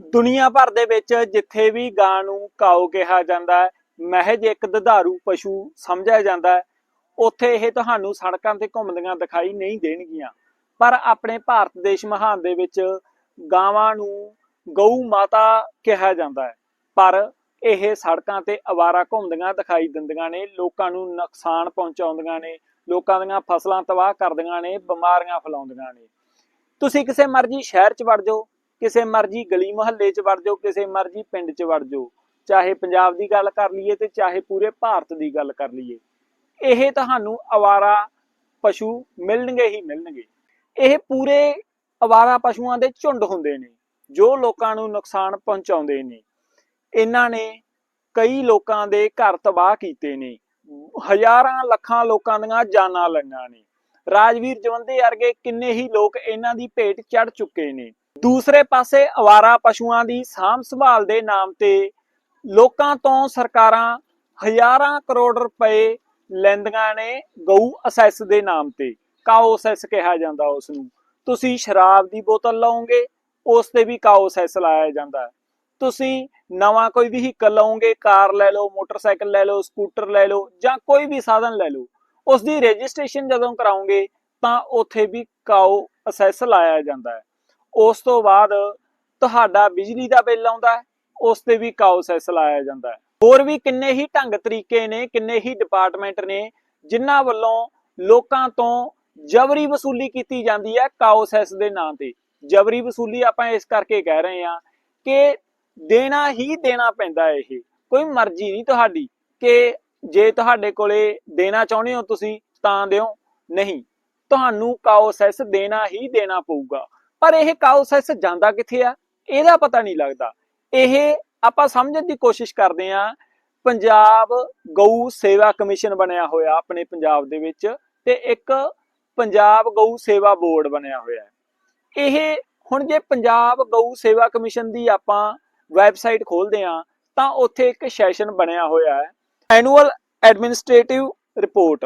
ਦੁਨੀਆ ਭਰ ਦੇ ਵਿੱਚ ਜਿੱਥੇ ਵੀ ਗਾਂ ਨੂੰ ਕਾਓ ਕਿਹਾ ਜਾਂਦਾ ਹੈ, ਮਹਿਜ ਇੱਕ ਦੁਧਾਰੂ ਪਸ਼ੂ ਸਮਝਿਆ ਜਾਂਦਾ ਹੈ, ਉੱਥੇ ਇਹ ਤੁਹਾਨੂੰ ਸੜਕਾਂ ਤੇ ਘੁੰਮਦੀਆਂ ਦਿਖਾਈ ਨਹੀਂ ਦੇਣਗੀਆਂ। ਪਰ ਆਪਣੇ ਭਾਰਤ ਦੇਸ਼ ਮਹਾਨ ਦੇ ਵਿੱਚ ਗਾਵਾਂ ਨੂੰ ਗਊ ਮਾਤਾ ਕਿਹਾ ਜਾਂਦਾ ਹੈ। ਪਰ ਇਹ ਸੜਕਾਂ ਤੇ ਅਵਾਰਾ ਘੁੰਮਦੀਆਂ ਦਿਖਾਈ ਦਿੰਦੀਆਂ ਨੇ, ਲੋਕਾਂ ਨੂੰ ਨੁਕਸਾਨ ਪਹੁੰਚਾਉਂਦੀਆਂ ਨੇ, ਲੋਕਾਂ ਦੀਆਂ ਫਸਲਾਂ ਤਬਾਹ ਕਰਦੀਆਂ ਨੇ, ਬਿਮਾਰੀਆਂ ਫੈਲਾਉਂਦੀਆਂ ਨੇ। ਤੁਸੀਂ ਕਿਸੇ ਮਰਜ਼ੀ ਸ਼ਹਿਰ 'ਚ ਵੜ ਜਾਓ ਕਿਸੇ ਮਰਜ਼ੀ ਗਲੀ ਮੁਹੱਲੇ 'ਚ ਵੜ ਜਾਓ, ਕਿਸੇ ਮਰਜ਼ੀ ਪਿੰਡ 'ਚ ਵੜ ਜਾਓ, ਚਾਹੇ ਪੰਜਾਬ ਦੀ ਗੱਲ ਕਰ ਲਈਏ ਤੇ ਚਾਹੇ ਪੂਰੇ ਭਾਰਤ ਦੀ ਗੱਲ ਕਰ ਲਈਏ, ਇਹ ਤੁਹਾਨੂੰ ਅਵਾਰਾ ਪਸ਼ੂ ਮਿਲਣਗੇ ਹੀ ਮਿਲਣਗੇ। ਇਹ ਪੂਰੇ ਅਵਾਰਾ ਪਸ਼ੂਆਂ ਦੇ ਝੁੰਡ ਹੁੰਦੇ ਨੇ, ਜੋ ਲੋਕਾਂ ਨੂੰ ਨੁਕਸਾਨ ਪਹੁੰਚਾਉਂਦੇ ਨੇ। ਇਹਨਾਂ ਨੇ ਕਈ ਲੋਕਾਂ ਦੇ ਘਰ ਤਬਾਹ ਕੀਤੇ ਨੇ, ਹਜ਼ਾਰਾਂ ਲੱਖਾਂ ਲੋਕਾਂ ਦੀਆਂ ਜਾਨਾਂ ਲਈਆਂ ਨੇ। ਰਾਜਵੀਰ ਜਵੰਦੇ ਵਰਗੇ ਕਿੰਨੇ ਹੀ ਲੋਕ ਇਹਨਾਂ ਦੀ ਭੇਟ ਚੜ ਚੁੱਕੇ ਨੇ। ਦੂਸਰੇ ਪਾਸੇ ਅਵਾਰਾ ਪਸ਼ੂਆਂ ਦੀ ਸਾਂਭ ਸੰਭਾਲ ਦੇ ਨਾਮ ਤੇ ਲੋਕਾਂ ਤੋਂ ਸਰਕਾਰਾਂ ਹਜ਼ਾਰਾਂ ਕਰੋੜ ਰੁਪਏ ਲੈਂਦੀਆਂ ਨੇ ਗਊ ਅਸੈਸ ਦੇ ਨਾਮ ਤੇ। ਕਾਓ ਅਸੈਸ ਕਿਹਾ ਜਾਂਦਾ ਉਸ ਨੂੰ ਤੁਸੀਂ ਸ਼ਰਾਬ ਦੀ ਬੋਤਲ ਲਓਗੇ, ਉਸ ਤੇ ਵੀ ਕਾਓ ਅਸੈਸ ਲਾਇਆ ਜਾਂਦਾ। ਤੁਸੀਂ ਨਵਾਂ ਕੋਈ ਵਹੀਕਲ ਲਓਗੇ, ਕਾਰ ਲੈ ਲਓ, ਮੋਟਰਸਾਈਕਲ ਲੈ ਲਓ, ਸਕੂਟਰ ਲੈ ਲਓ ਜਾਂ ਕੋਈ ਵੀ ਸਾਧਨ ਲੈ ਲਓ ਉਸ ਦੀ ਰਜਿਸਟ੍ਰੇਸ਼ਨ ਜਦੋਂ ਕਰਾਓਗੇ ਤਾਂ ਉੱਥੇ ਵੀ ਕਾਓ ਅਸੈਸ ਲਾਇਆ ਜਾਂਦਾ ਹੈ। ਉਸ ਤੋਂ ਬਾਅਦ ਤੁਹਾਡਾ ਬਿਜਲੀ ਦਾ ਬਿੱਲ ਆਉਂਦਾ ਹੈ, ਉਸ ਤੇ ਵੀ ਕਾਓ ਅਸੈਸ ਲਾਇਆ ਜਾਂਦਾ ਹੈ। ਹੋਰ ਵੀ ਕਿੰਨੇ ਹੀ ਢੰਗ ਤਰੀਕੇ ਨੇ, ਕਿੰਨੇ ਹੀ ਡਿਪਾਰਟਮੈਂਟ ਨੇ, ਜਿਨ੍ਹਾਂ ਵੱਲੋਂ ਲੋਕਾਂ ਤੋਂ ਜਬਰੀ ਵਸੂਲੀ ਕੀਤੀ ਜਾਂਦੀ ਹੈ ਕਾਓ ਦੇ ਨਾਂ ਤੇ। ਜਬਰੀ ਵਸੂਲੀ ਆਪਾਂ ਇਸ ਕਰਕੇ ਕਹਿ ਰਹੇ ਹਾਂ ਕਿ ਦੇਣਾ ਹੀ ਦੇਣਾ ਪੈਂਦਾ ਇਹ। ਕੋਈ ਮਰਜ਼ੀ ਨਹੀਂ ਤੁਹਾਡੀ ਕਿ ਜੇ ਤੁਹਾਡੇ ਕੋਲੇ ਦੇਣਾ ਚਾਹੁੰਦੇ ਹੋ ਤੁਸੀਂ ਤਾਂ ਦਿਓ, ਨਹੀਂ। ਤੁਹਾਨੂੰ ਕਾਓਸੈਸ ਦੇਣਾ ਹੀ ਦੇਣਾ ਪਊਗਾ। ਪਰ ਇਹ ਕਾਓਸੈਸ ਜਾਂਦਾ ਕਿੱਥੇ ਆ? ਇਹਦਾ ਪਤਾ ਨਹੀਂ ਲੱਗਦਾ। ਇਹ ਆਪਾਂ ਸਮਝਣ ਦੀ ਕੋਸ਼ਿਸ਼ ਕਰਦੇ ਆ ਪੰਜਾਬ ਗਊ ਸੇਵਾ ਕਮਿਸ਼ਨ ਬਣਿਆ ਹੋਇਆ ਆਪਣੇ ਪੰਜਾਬ ਦੇ ਵਿੱਚ ਤੇ ਇੱਕ ਪੰਜਾਬ ਗਊ ਸੇਵਾ ਬੋਰਡ ਬਣਿਆ ਹੋਇਆ ਹੈ। ਇਹ ਹੁਣ ਜੇ ਪੰਜਾਬ ਗਊ ਸੇਵਾ ਕਮਿਸ਼ਨ ਦੀ ਆਪਾਂ ਵੈਬਸਾਈਟ ਖੋਲਦੇ ਆ ਤਾਂ ਉੱਥੇ ਇੱਕ ਸੈਸ਼ਨ ਬਣਿਆ ਹੋਇਆ ਹੈ। Annual administrative report.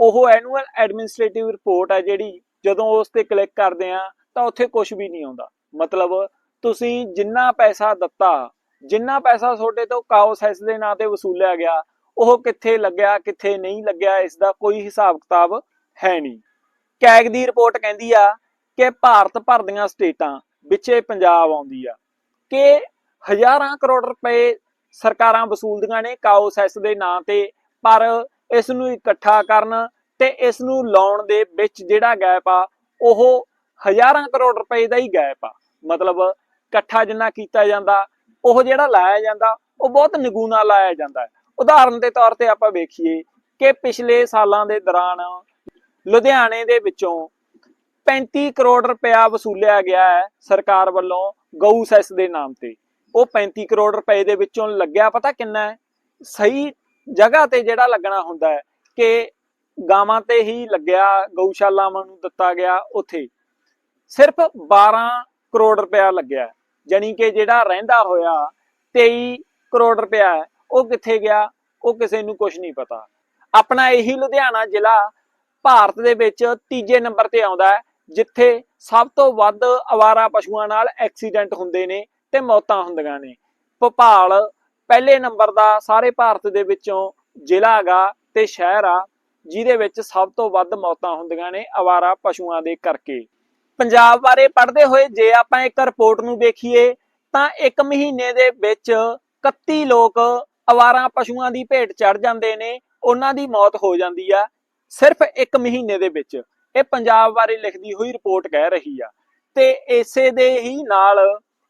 ਉਹ ਐਨੂਅਲ ਐਡਮਿਨਿਸਟ੍ਰੇਟਿਵ ਰਿਪੋਰਟ ਹੈ ਜਿਹੜੀ ਜਦੋਂ ਉਸ ਤੇ ਕਲਿੱਕ ਕਰਦੇ ਆ ਤਾਂ ਉੱਥੇ ਕੁਝ ਵੀ ਨਹੀਂ ਆਉਂਦਾ। ਮਤਲਬ ਤੁਸੀਂ ਜਿੰਨਾ ਪੈਸਾ ਦਿੱਤਾ, ਜਿੰਨਾ ਪੈਸਾ ਤੁਹਾਡੇ ਤੋਂ ਕਾਉਸੈਸ ਦੇ ਨਾਂ ਤੇ ਵਸੂਲਿਆ ਗਿਆ, ਉਹ ਕਿੱਥੇ ਲੱਗਿਆ, ਕਿੱਥੇ ਨਹੀਂ ਲੱਗਿਆ, ਇਸ ਦਾ ਕੋਈ ਹਿਸਾਬ ਕਿਤਾਬ ਹੈ ਨਹੀਂ। ਕੈਗ ਦੀ ਰਿਪੋਰਟ ਕਹਿੰਦੀ ਆ ਕਿ ਭਾਰਤ ਭਰ ਦੀਆਂ ਸਟੇਟਾਂ ਵਿੱਚੇ ਪੰਜਾਬ ਆਉਂਦੀ ਆ, ਕਿ ਹਜ਼ਾਰਾਂ ਕਰੋੜ ਰੁਪਏ ਸਰਕਾਰਾਂ ਵਸੂਲਦੀਆਂ ਨੇ ਕਾਓਸੈਸ ਦੇ ਨਾਂ ਤੇ, ਪਰ ਇਸ ਨੂੰ ਇਕੱਠਾ ਕਰਨ ਤੇ ਇਸ ਨੂੰ ਲਾਉਣ ਦੇ ਵਿੱਚ ਜਿਹੜਾ ਗੈਪ ਆ, ਉਹ ਹਜ਼ਾਰਾਂ ਕਰੋੜ ਰੁਪਏ ਦਾ ਹੀ ਗੈਪ ਆ। ਮਤਲਬ ਇਕੱਠਾ ਜਿੰਨਾ ਕੀਤਾ ਜਾਂਦਾ, ਉਹ ਜਿਹੜਾ ਲਾਇਆ ਜਾਂਦਾ, ਉਹ ਬਹੁਤ ਨਿਗੂਨਾ ਲਾਇਆ ਜਾਂਦਾ ਹੈ। ਉਦਾਹਰਨ ਦੇ ਤੌਰ ਤੇ ਆਪਾਂ ਵੇਖੀਏ ਕਿ ਪਿਛਲੇ ਸਾਲਾਂ ਦੇ ਦੌਰਾਨ ਲੁਧਿਆਣੇ ਦੇ ਵਿੱਚੋਂ 35 ਕਰੋੜ ਰੁਪਇਆ ਵਸੂਲਿਆ ਗਿਆ ਹੈ ਸਰਕਾਰ ਵੱਲੋਂ ਗਊ ਸੈਸ ਦੇ ਨਾਮ ਤੇ। ਉਹ 35 ਕਰੋੜ ਰੁਪਏ ਦੇ ਵਿੱਚੋਂ ਲੱਗਿਆ, ਪਤਾ ਕਿੰਨਾ ਹੈ? ਸਹੀ ਜਗ੍ਹਾ ਤੇ ਜਿਹੜਾ ਲੱਗਣਾ ਹੁੰਦਾ ਹੈ ਕਿ ਗਾਵਾਂ ਤੇ ਹੀ ਲੱਗਿਆ, ਗਊਸ਼ਾਲਾਵਾਂ ਨੂੰ ਦਿੱਤਾ ਗਿਆ ਉੱਥੇ। ਸਿਰਫ 12 ਕਰੋੜ ਰੁਪਇਆ ਲੱਗਿਆ ਜਾਨੀ ਕਿ ਜਿਹੜਾ ਰਹਿੰਦਾ ਹੋਇਆ 23 ਕਰੋੜ ਰੁਪਇਆ ਉਹ ਕਿੱਥੇ ਗਿਆ? ਉਹ ਕਿਸੇ ਨੂੰ ਕੁਝ ਨਹੀਂ ਪਤਾ। ਆਪਣਾ ਇਹੀ ਲੁਧਿਆਣਾ ਜ਼ਿਲ੍ਹਾ ਭਾਰਤ ਦੇ ਵਿੱਚ ਤੀਜੇ ਨੰਬਰ ਤੇ ਆਉਂਦਾ ਹੈ, ਜਿੱਥੇ ਸਭ ਤੋਂ ਵੱਧ ਅਵਾਰਾ ਪਸ਼ੂਆਂ ਨਾਲ ਐਕਸੀਡੈਂਟ ਹੁੰਦੇ ਨੇ ਤੇ ਮੌਤਾਂ ਹੁੰਦੀਆਂ ਨੇ। ਭੋਪਾਲ ਪਹਿਲੇ ਨੰਬਰ ਦਾ ਸਾਰੇ ਭਾਰਤ ਦੇ ਵਿੱਚੋਂ ਜ਼ਿਲ੍ਹਾ ਹੈਗਾ ਤੇ ਸ਼ਹਿਰ ਆ, ਜਿਹਦੇ ਵਿੱਚ ਸਭ ਤੋਂ ਵੱਧ ਮੌਤਾਂ ਹੁੰਦੀਆਂ ਨੇ ਅਵਾਰਾ ਪਸ਼ੂਆਂ ਦੇ ਕਰਕੇ। ਪੰਜਾਬ ਬਾਰੇ ਪੜ੍ਹਦੇ ਹੋਏ ਜੇ ਆਪਾਂ ਇੱਕ ਰਿਪੋਰਟ ਨੂੰ ਵੇਖੀਏ ਤਾਂ ਇੱਕ ਮਹੀਨੇ ਦੇ ਵਿੱਚ 31 ਲੋਕ ਅਵਾਰਾ ਪਸ਼ੂਆਂ ਦੀ ਭੇਟ ਚੜ ਜਾਂਦੇ ਨੇ, ਉਹਨਾਂ ਦੀ ਮੌਤ ਹੋ ਜਾਂਦੀ ਆ, ਸਿਰਫ ਇੱਕ ਮਹੀਨੇ ਦੇ ਵਿੱਚ। ਇਹ ਪੰਜਾਬ ਬਾਰੇ ਲਿਖਦੀ ਹੋਈ ਰਿਪੋਰਟ ਕਹਿ ਰਹੀ ਆ। ਤੇ ਇਸੇ ਦੇ ਹੀ ਨਾਲ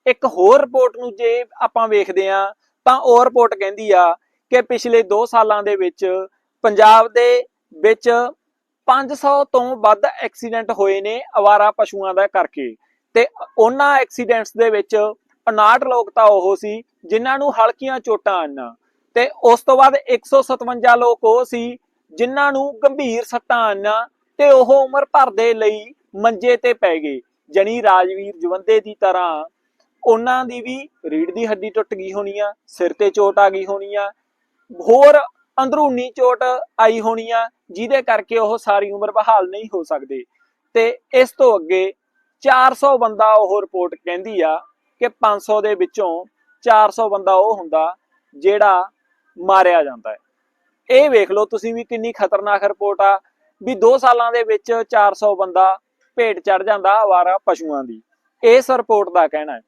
ਇੱਕ ਹੋਰ ਰਿਪੋਰਟ ਨੂੰ ਜੇ ਆਪਾਂ ਵੇਖਦੇ ਆ ਤਾਂ ਉਹ ਰਿਪੋਰਟ ਕਹਿੰਦੀ ਆ ਕਿ ਪਿਛਲੇ 2 ਸਾਲਾਂ ਦੇ ਵਿੱਚ ਪੰਜਾਬ ਦੇ ਵਿੱਚ 500 ਤੋਂ ਵੱਧ ਐਕਸੀਡੈਂਟ ਹੋਏ ਨੇ ਅਵਾਰਾ ਪਸ਼ੂਆਂ ਦਾ ਕਰਕੇ। ਤੇ ਉਹਨਾਂ ਐਕਸੀਡੈਂਟਸ ਦੇ ਵਿੱਚ 59 ਲੋਕ ਤਾਂ ਉਹ ਸੀ, ਜਿਨ੍ਹਾਂ ਨੂੰ ਹਲਕੀਆਂ ਚੋਟਾਂ ਆਈਆਂ ਤੇ ਉਸ ਤੋਂ ਬਾਅਦ 157 ਲੋਕ ਉਹ ਸੀ, ਜਿਨ੍ਹਾਂ ਨੂੰ ਗੰਭੀਰ ਸੱਟਾਂ ਆਈਆਂ ਤੇ ਉਹ ਉਮਰ ਭਰ ਦੇ ਲਈ ਮੰਜੇ ਤੇ ਪੈ ਗਏ। ਜਣੀ ਰਾਜਵੀਰ ਜਵੰਦੇ ਦੀ ਤਰ੍ਹਾਂ ਉਹਨਾਂ ਦੀ ਵੀ ਰੀੜ ਦੀ ਹੱਡੀ ਟੁੱਟ ਗਈ ਹੋਣੀ ਆ, ਸਿਰ ਤੇ ਚੋਟ ਆ ਗਈ ਹੋਣੀ ਆ, ਹੋਰ ਅੰਦਰੂਨੀ ਚੋਟ ਆਈ ਹੋਣੀ ਆ ਜਿਹਦੇ ਕਰਕੇ ਉਹ ਸਾਰੀ ਉਮਰ ਬਹਾਲ ਨਹੀਂ ਹੋ ਸਕਦੇ। ਤੇ ਇਸ ਤੋਂ ਅੱਗੇ 400 ਬੰਦਾ ਉਹ ਰਿਪੋਰਟ ਕਹਿੰਦੀ ਆ ਕਿ 500 ਦੇ ਵਿੱਚੋਂ 400 ਬੰਦਾ ਉਹ ਹੁੰਦਾ ਜਿਹੜਾ ਮਾਰਿਆ ਜਾਂਦਾ ਹੈ। ਇਹ ਵੇਖ ਲਓ ਤੁਸੀਂ ਵੀ ਕਿੰਨੀ ਖਤਰਨਾਕ ਰਿਪੋਰਟ ਆ ਵੀ 2 ਸਾਲਾਂ ਦੇ ਵਿੱਚ 400 ਬੰਦਾ ਭੇਟ ਚੜ ਜਾਂਦਾ ਆਵਾਰਾ ਪਸ਼ੂਆਂ ਦੀ। ਇਸ ਰਿਪੋਰਟ ਦਾ ਕਹਿਣਾ ਹੈ।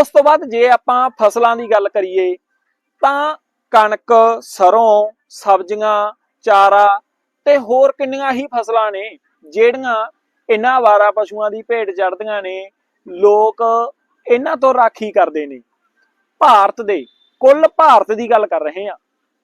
ਉਸ ਤੋਂ ਬਾਅਦ ਜੇ ਆਪਾਂ ਫਸਲਾਂ ਦੀ ਗੱਲ ਕਰੀਏ ਤਾਂ ਕਣਕ, ਸਰੋਂ, ਸਬਜ਼ੀਆਂ, ਚਾਰਾ ਤੇ ਹੋਰ ਕਿੰਨੀਆਂ ਹੀ ਫਸਲਾਂ ਨੇ, ਜਿਹੜੀਆਂ ਇਹਨਾਂ ਵਾਰਾ ਪਸ਼ੂਆਂ ਦੀ ਭੇਟ ਚੜਦੀਆਂ ਨੇ, ਲੋਕ ਇਹਨਾਂ ਤੋਂ ਰਾਖੀ ਕਰਦੇ ਨੇ। ਭਾਰਤ ਦੇ, ਕੁੱਲ ਭਾਰਤ ਦੀ ਗੱਲ ਕਰ ਰਹੇ ਹਾਂ।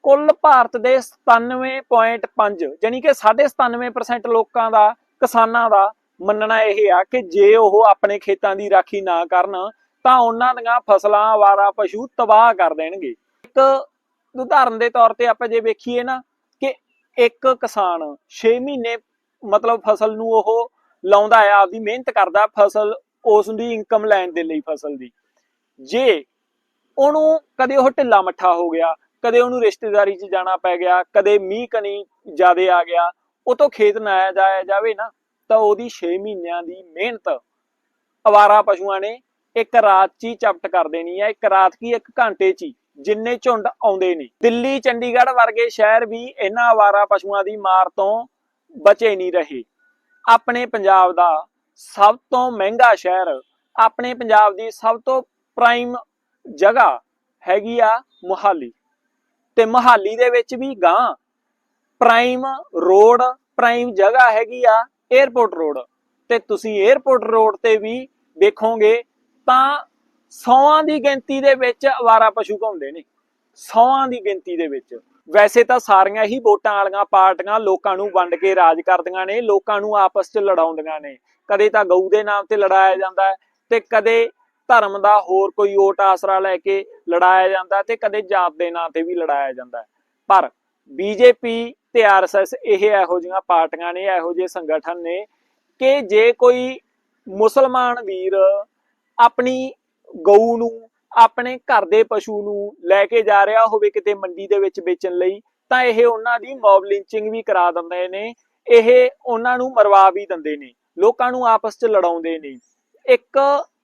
ਕੁੱਲ ਭਾਰਤ ਦੇ 97.5 ਯਾਨੀ ਕਿ 97% ਲੋਕਾਂ ਦਾ, ਕਿਸਾਨਾਂ ਦਾ ਮੰਨਣਾ ਇਹ ਆ ਕਿ ਜੇ ਉਹ ਆਪਣੇ ਖੇਤਾਂ ਦੀ ਰਾਖੀ ਨਾ ਕਰਨ, ਤਾਂ ਉਹਨਾਂ ਦੀਆਂ ਫਸਲਾਂ ਆਵਾਰਾ ਪਸ਼ੂ ਤਬਾਹ ਕਰ ਦੇਣਗੇ। ਇੱਕ ਉਦਾਹਰਨ ਦੇ ਤੌਰ ਤੇ ਆਪਾਂ ਜੇ ਵੇਖੀਏ ਨਾ ਇੱਕ ਕਿਸਾਨ 6 ਮਹੀਨੇ ਮਤਲਬ ਫਸਲ ਨੂੰ ਉਹ ਲਾਉਂਦਾ ਹੈ ਆਪਦੀ ਮਿਹਨਤ ਕਰਦਾ ਫਸਲ ਉਸ ਦੀ ਇਨਕਮ ਲੈਣ ਦੇ ਲਈ ਫਸਲ ਦੀ। ਜੇ ਉਹਨੂੰ ਕਦੇ ਉਹ ਢਿੱਲਾ ਮੱਠਾ ਹੋ ਗਿਆ, ਕਦੇ ਉਹਨੂੰ ਰਿਸ਼ਤੇਦਾਰੀ 'ਚ ਜਾਣਾ ਪੈ ਗਿਆ, ਕਦੇ ਮੀਂਹ ਕਣੀ ਜ਼ਿਆਦੇ ਆ ਗਿਆ, ਉਹ ਤੋਂ ਖੇਤ ਨਾ ਆਇਆ ਜਾਇਆ ਜਾਵੇ ਨਾ, ਤਾਂ ਉਹਦੀ 6 ਮਹੀਨਿਆਂ ਦੀ ਮਿਹਨਤ ਅਵਾਰਾ ਪਸ਼ੂਆਂ ਨੇ ਇੱਕ ਰਾਤ 'ਚ ਹੀ ਚਪਟ ਕਰ ਦੇਣੀ ਹੈ ਇੱਕ ਰਾਤ ਕੀ ਇੱਕ ਘੰਟੇ 'ਚ ਹੀ। ਜਿੰਨੇ ਝੁੰਡ ਆਉਂਦੇ ਨੇ ਦਿੱਲੀ, ਚੰਡੀਗੜ੍ਹ ਵਰਗੇ ਸ਼ਹਿਰ ਵੀ ਇਹਨਾਂ ਆਵਾਰਾ ਪਸ਼ੂਆਂ ਦੀ ਮਾਰ ਤੋਂ ਬਚੇ ਨਹੀਂ ਰਹੇ। ਆਪਣੇ ਪੰਜਾਬ ਦਾ ਸਭ ਤੋਂ ਮਹਿੰਗਾ ਸ਼ਹਿਰ, ਆਪਣੇ ਪੰਜਾਬ ਦੀ ਸਭ ਤੋਂ ਪ੍ਰਾਈਮ ਜਗ੍ਹਾ ਹੈਗੀ ਆ ਮੁਹਾਲੀ। ਤੇ ਮੁਹਾਲੀ ਦੇ ਵਿੱਚ ਵੀ ਗਾਂ ਪ੍ਰਾਈਮ ਰੋਡ ਪ੍ਰਾਈਮ ਜਗ੍ਹਾ ਹੈਗੀ ਆ 에어ਪੋਰਟ ਰੋਡ ਤੇ ਤੁਸੀਂ 에어ਪੋਰਟ ਰੋਡ ਤੇ ਵੀ ਵੇਖੋਗੇ ਤਾਂ ਸੌਆਂ ਦੀ ਗਿਣਤੀ ਦੇ ਵਿੱਚ ਅਵਾਰਾ ਪਸ਼ੂ ਘੁੰਮਦੇ ਨੇ। ਸੌਆਂ ਦੀ ਗਿਣਤੀ ਦੇ ਵਿੱਚ। ਵੈਸੇ ਤਾਂ ਸਾਰੀਆਂ ਹੀ ਵੋਟਾਂ ਵਾਲੀਆਂ ਪਾਰਟੀਆਂ ਲੋਕਾਂ ਨੂੰ ਵੰਡ ਕੇ ਰਾਜ ਕਰਦੀਆਂ ਨੇ, ਲੋਕਾਂ ਨੂੰ ਆਪਸ 'ਚ ਲੜਾਉਂਦੀਆਂ ਨੇ। ਕਦੇ ਤਾਂ ਗਊ ਦੇ ਨਾਮ ਤੇ ਲੜਾਇਆ ਜਾਂਦਾ ਹੈ ਤੇ ਕਦੇ ਧਰਮ ਦਾ ਹੋਰ ਕੋਈ ਓਟ ਆਸਰਾ ਲੈ ਕੇ ਲੜਾਇਆ ਜਾਂਦਾ ਤੇ ਕਦੇ ਜਾਤ ਦੇ ਨਾਂ ਤੇ ਵੀ ਲੜਾਇਆ ਜਾਂਦਾ ਪਰ ਬੀਜੇਪੀ ਤੇ ਆਰਐਸਐਸ ਇਹ ਇਹੋ ਜਿਹੀਆਂ ਪਾਰਟੀਆਂ ਨੇ, ਇਹੋ ਜਿਹੇ ਸੰਗਠਨ ਨੇ ਕਿ ਜੇ ਕੋਈ ਮੁਸਲਮਾਨ ਵੀਰ ਆਪਣੀ ਗਊ ਨੂੰ, ਆਪਣੇ ਘਰ ਦੇ ਪਸ਼ੂ ਨੂੰ ਲੈ ਕੇ ਜਾ ਰਿਹਾ ਹੋਵੇ ਕਿਤੇ ਮੰਡੀ ਦੇ ਵਿੱਚ ਵੇਚਣ ਲਈ, ਤਾਂ ਇਹ ਉਹਨਾਂ ਦੀ ਮੌਬ ਲਿੰਚਿੰਗ ਵੀ ਕਰਾ ਦਿੰਦੇ ਨੇ। ਇਹ ਉਹਨਾਂ ਨੂੰ ਮਰਵਾ ਵੀ ਦਿੰਦੇ ਨੇ। ਲੋਕਾਂ ਨੂੰ ਆਪਸ 'ਚ ਲੜਾਉਂਦੇ ਨੇ। ਇੱਕ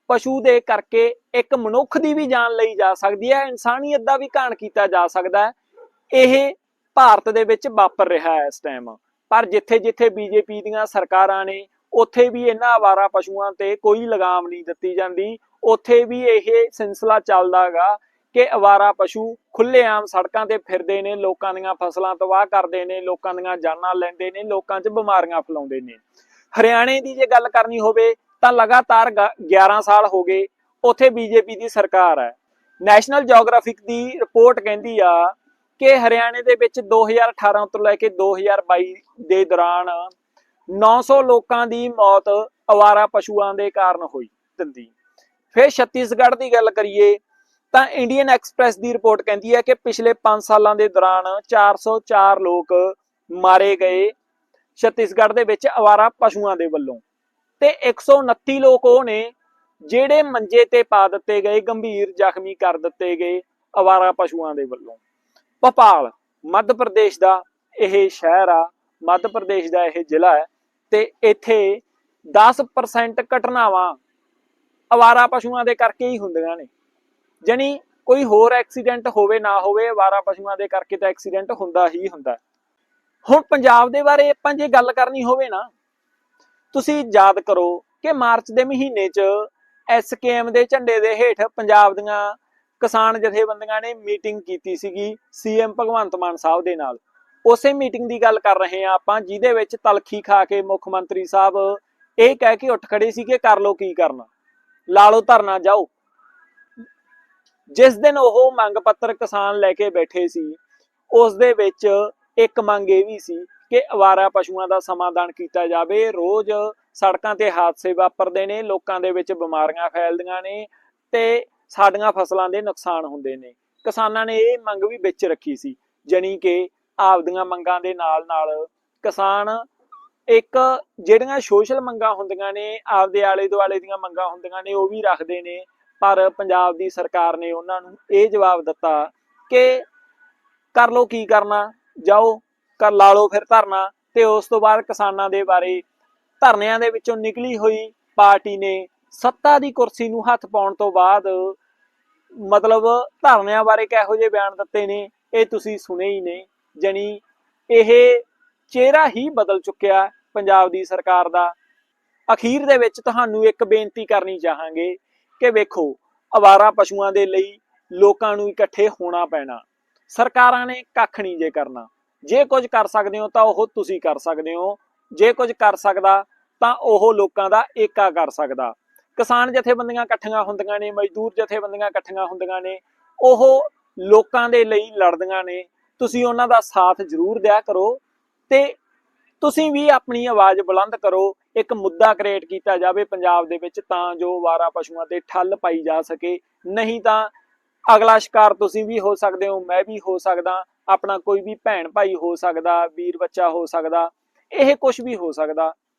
ਪਸ਼ੂ ਦੇ ਕਰਕੇ ਇੱਕ ਮਨੁੱਖ ਦੀ ਵੀ ਜਾਨ ਲਈ ਜਾ ਸਕਦੀ ਹੈ। ਇਨਸਾਨੀਅਤ ਦਾ ਵੀ ਘਾਣ ਕੀਤਾ ਜਾ ਸਕਦਾ ਹੈ। ਇਹ ਭਾਰਤ ਦੇ ਵਿੱਚ ਵਾਪਰ ਰਿਹਾ ਹੈ ਇਸ ਟਾਈਮ ਪਰ ਜਿੱਥੇ ਜਿੱਥੇ ਬੀਜੇਪੀ ਦੀਆਂ ਸਰਕਾਰਾਂ ਨੇ, ਉੱਥੇ ਵੀ ਇਹਨਾਂ ਆਵਾਰਾ ਪਸ਼ੂਆਂ ਤੇ ਕੋਈ ਲਗਾਮ ਨਹੀਂ ਦਿੱਤੀ ਜਾਂਦੀ। ਉੱਥੇ ਵੀ ਇਹ ਸਿਲਸਿਲਾ ਚੱਲਦਾਗਾ ਕਿ ਅਵਾਰਾ ਪਸ਼ੂ ਖੁੱਲੇਆਮ ਸੜਕਾਂ ਤੇ ਫਿਰਦੇ ਨੇ, ਲੋਕਾਂ ਦੀਆਂ ਫਸਲਾਂ ਤਬਾਹ ਕਰਦੇ ਨੇ, ਲੋਕਾਂ ਦੀਆਂ ਜਾਨਾਂ ਲੈਂਦੇ ਨੇ, ਲੋਕਾਂ 'ਚ ਬਿਮਾਰੀਆਂ ਫੈਲਾਉਂਦੇ ਨੇ। ਹਰਿਆਣੇ ਦੀ ਜੇ ਗੱਲ ਕਰਨੀ ਹੋਵੇ ਤਾਂ ਲਗਾਤਾਰ 11 ਸਾਲ ਹੋ ਗਏ ਉੱਥੇ ਬੀਜੇਪੀ ਦੀ ਸਰਕਾਰ ਹੈ। ਨੈਸ਼ਨਲ ਜੀਓਗ੍ਰਾਫਿਕ ਦੀ ਰਿਪੋਰਟ ਕਹਿੰਦੀ ਆ ਕਿ ਹਰਿਆਣੇ ਦੇ ਵਿੱਚ 2018 ਤੋਂ ਲੈ ਕੇ 2022 ਦੇ ਦੌਰਾਨ 900 ਲੋਕਾਂ ਦੀ ਮੌਤ ਅਵਾਰਾ ਪਸ਼ੂਆਂ ਦੇ ਕਾਰਨ ਹੋਈ, ਦਿੰਦੀ। ਫਿਰ ਛੱਤੀਸਗੜ੍ਹ ਦੀ ਗੱਲ ਕਰੀਏ, ਤਾਂ ਇੰਡੀਅਨ ਐਕਸਪ੍ਰੈਸ ਦੀ ਰਿਪੋਰਟ ਕਹਿੰਦੀ ਹੈ ਕਿ ਪਿਛਲੇ 5 ਸਾਲਾਂ ਦੇ ਦੌਰਾਨ 404 ਲੋਕ ਮਾਰੇ ਗਏ ਛੱਤੀਸਗੜ੍ਹ ਦੇ ਵਿੱਚ ਅਵਾਰਾ ਪਸ਼ੂਆਂ ਦੇ ਵੱਲੋਂ। ਤੇ 129 ਲੋਕ ਉਹ ਨੇ ਜਿਹੜੇ ਮੰਜੇ ਤੇ ਪਾ ਦਿੱਤੇ ਗਏ, ਗੰਭੀਰ ਜ਼ਖਮੀ ਕਰ ਦਿੱਤੇ ਗਏ ਅਵਾਰਾ ਪਸ਼ੂਆਂ ਦੇ ਵੱਲੋਂ। ਭੋਪਾਲ, ਮੱਧ ਪ੍ਰਦੇਸ਼ ਦਾ ਇਹ ਸ਼ਹਿਰ ਆ, ਮੱਧ ਪ੍ਰਦੇਸ਼ ਦਾ ਇਹ ਜ਼ਿਲ੍ਹਾ ਹੈ ਤੇ ਇੱਥੇ 10% ਘਟਨਾਵਾਂ ਅਵਾਰਾ ਪਸ਼ੂਆਂ ਦੇ ਕਰਕੇ ਹੀ ਹੁੰਦੀਆਂ ਨੇ। ਜਾਣੀ ਕੋਈ ਹੋਰ ਐਕਸੀਡੈਂਟ ਹੋਵੇ, ਨਾ ਹੋਵੇ, ਅਵਾਰਾ ਪਸ਼ੂਆਂ ਦੇ ਕਰਕੇ ਤਾਂ ਐਕਸੀਡੈਂਟ ਹੁੰਦਾ ਹੀ ਹੁੰਦਾ। ਹੁਣ ਪੰਜਾਬ ਦੇ ਬਾਰੇ ਆਪਾਂ ਜੇ ਗੱਲ ਕਰਨੀ ਹੋਵੇ ਨਾ, ਤੁਸੀਂ ਯਾਦ ਕਰੋ ਕਿ ਮਾਰਚ ਦੇ ਮਹੀਨੇ 'ਚ ਐਸਕੇਐਮ ਦੇ ਝੰਡੇ ਦੇ ਹੇਠ ਪੰਜਾਬ ਦੀਆਂ ਕਿਸਾਨ ਜਥੇਬੰਦੀਆਂ ਨੇ ਮੀਟਿੰਗ ਕੀਤੀ ਸੀਗੀ ਸੀਐਮ ਭਗਵੰਤ ਮਾਨ ਸਾਹਿਬ ਦੇ ਨਾਲ। ਉਸੇ ਮੀਟਿੰਗ ਦੀ ਗੱਲ ਕਰ ਰਹੇ ਹਾਂ ਆਪਾਂ, ਜਿਹਦੇ ਵਿੱਚ ਤਲਖੀ ਖਾ ਕੇ ਮੁੱਖ ਮੰਤਰੀ ਸਾਹਿਬ ਇਹ ਕਹਿ ਕੇ ਉੱਠ ਖੜੇ ਸੀ ਕਿ ਕਰ ਲੋ ਕੀ ਕਰਨਾ। ਲਾ ਲਓ ਧਰਨਾ ਜਾਓ। ਜਿਸ ਦਿਨ ਉਹ ਮੰਗ ਪੱਤਰ ਕਿਸਾਨ ਲੈ ਕੇ ਬੈਠੇ ਸੀ, ਉਸ ਦੇ ਵਿੱਚ ਇੱਕ ਮੰਗ ਇਹ ਵੀ ਸੀ ਕਿ ਅਵਾਰਾ ਪਸ਼ੂਆਂ ਦਾ ਸਮਾਧਾਨ ਕੀਤਾ ਜਾਵੇ। ਰੋਜ਼ ਸੜਕਾਂ ਤੇ ਹਾਦਸੇ ਵਾਪਰਦੇ ਨੇ, ਲੋਕਾਂ ਦੇ ਵਿੱਚ ਬਿਮਾਰੀਆਂ ਫੈਲਦੀਆਂ ਨੇ ਤੇ ਸਾਡੀਆਂ ਫਸਲਾਂ ਦੇ ਨੁਕਸਾਨ ਹੁੰਦੇ ਨੇ। ਕਿਸਾਨਾਂ ਨੇ ਇਹ ਮੰਗ ਵੀ ਵਿੱਚ ਰੱਖੀ ਸੀ, ਜਣੀ ਕਿ ਆਪਦੀਆਂ ਮੰਗਾਂ ਦੇ ਨਾਲ ਨਾਲ ਕਿਸਾਨ ਇੱਕ ਜਿਹੜੀਆਂ ਸੋਸ਼ਲ ਮੰਗਾਂ ਹੁੰਦੀਆਂ ਨੇ, ਆਪਦੇ ਆਲੇ ਦੁਆਲੇ ਦੀਆਂ ਮੰਗਾਂ ਹੁੰਦੀਆਂ ਨੇ, ਉਹ ਵੀ ਰੱਖਦੇ ਨੇ। ਪਰ ਪੰਜਾਬ ਦੀ ਸਰਕਾਰ ਨੇ ਉਹਨਾਂ ਨੂੰ ਇਹ ਜਵਾਬ ਦਿੱਤਾ ਕਿ ਕਰ ਲੋ ਕੀ ਕਰਨਾ, ਜਾਓ ਕਰ ਲਾ ਲਓ ਫਿਰ ਧਰਨਾ ਤੇ ਉਸ ਤੋਂ ਬਾਅਦ ਕਿਸਾਨਾਂ ਦੇ ਬਾਰੇ ਧਰਨਿਆਂ ਦੇ ਵਿੱਚੋਂ ਨਿਕਲੀ ਹੋਈ ਪਾਰਟੀ ਨੇ ਸੱਤਾ ਦੀ ਕੁਰਸੀ ਨੂੰ ਹੱਥ ਪਾਉਣ ਤੋਂ ਬਾਅਦ ਮਤਲਬ ਧਰਨਿਆਂ ਬਾਰੇ ਕਿਹੋ ਜਿਹੇ ਬਿਆਨ ਦਿੱਤੇ ਨੇ, ਇਹ ਤੁਸੀਂ ਸੁਣੇ ਹੀ ਨੇ। ਜਣੀ ਇਹ ਚਿਹਰਾ ਹੀ ਬਦਲ ਚੁੱਕਿਆ। ਪੰਜਾਬ ਦੀ ਸਰਕਾਰ ਦਾ। ਅਖੀਰ ਦੇ ਵਿੱਚ ਤੁਹਾਨੂੰ ਇੱਕ ਬੇਨਤੀ ਕਰਨੀ ਚਾਹਾਂਗੇ ਕਿ ਵੇਖੋ, ਅਵਾਰਾ ਪਸ਼ੂਆਂ ਦੇ ਲਈ ਲੋਕਾਂ ਨੂੰ ਇਕੱਠੇ ਹੋਣਾ ਪੈਣਾ। ਸਰਕਾਰਾਂ ਨੇ ਕੱਖ ਨਹੀਂ ਜੇ ਕਰਨਾ। ਜੇ ਕੁਝ ਕਰ ਸਕਦੇ ਹੋ ਤਾਂ ਉਹ ਤੁਸੀਂ ਕਰ ਸਕਦੇ ਹੋ। ਜੇ ਕੁਝ ਕਰ ਸਕਦਾ ਤਾਂ ਉਹ ਲੋਕਾਂ ਦਾ ਏਕਾ ਕਰ ਸਕਦਾ। ਕਿਸਾਨ ਜਥੇਬੰਦੀਆਂ ਇਕੱਠੀਆਂ ਹੁੰਦੀਆਂ ਨੇ, ਮਜ਼ਦੂਰ ਜਥੇਬੰਦੀਆਂ ਇਕੱਠੀਆਂ ਹੁੰਦੀਆਂ ਨੇ, ਉਹ ਲੋਕਾਂ ਦੇ ਲਈ ਲੜਦੀਆਂ ਨੇ। ਤੁਸੀਂ ਉਹਨਾਂ ਦਾ ਸਾਥ ਜ਼ਰੂਰ ਦਿਆ ਕਰੋ ਤੇ ਤੁਸੀਂ ਵੀ ਆਪਣੀ ਆਵਾਜ਼ ਬੁਲੰਦ ਕਰੋ, ਇੱਕ ਮੁੱਦਾ ਕ੍ਰੀਏਟ ਕੀਤਾ ਜਾਵੇ ਪੰਜਾਬ ਦੇ ਵਿੱਚ ਤਾਂ ਜੋ ਵਾਰਾ ਪਸ਼ੂਆਂ ਤੇ ਠੱਲ ਪਾਈ ਜਾ ਸਕੇ। ਨਹੀਂ ਤਾਂ ਅਗਲਾ ਸ਼ਿਕਾਰ ਤੁਸੀਂ ਵੀ ਹੋ ਸਕਦੇ ਹੋ, ਮੈਂ ਵੀ ਹੋ ਸਕਦਾ, ਆਪਣਾ ਕੋਈ ਵੀ ਭੈਣ ਭਾਈ ਹੋ ਸਕਦਾ, ਵੀਰ ਬੱਚਾ ਹੋ ਸਕਦਾ, ਇਹ ਕੁਝ ਵੀ ਹੋ ਸਕਦਾ।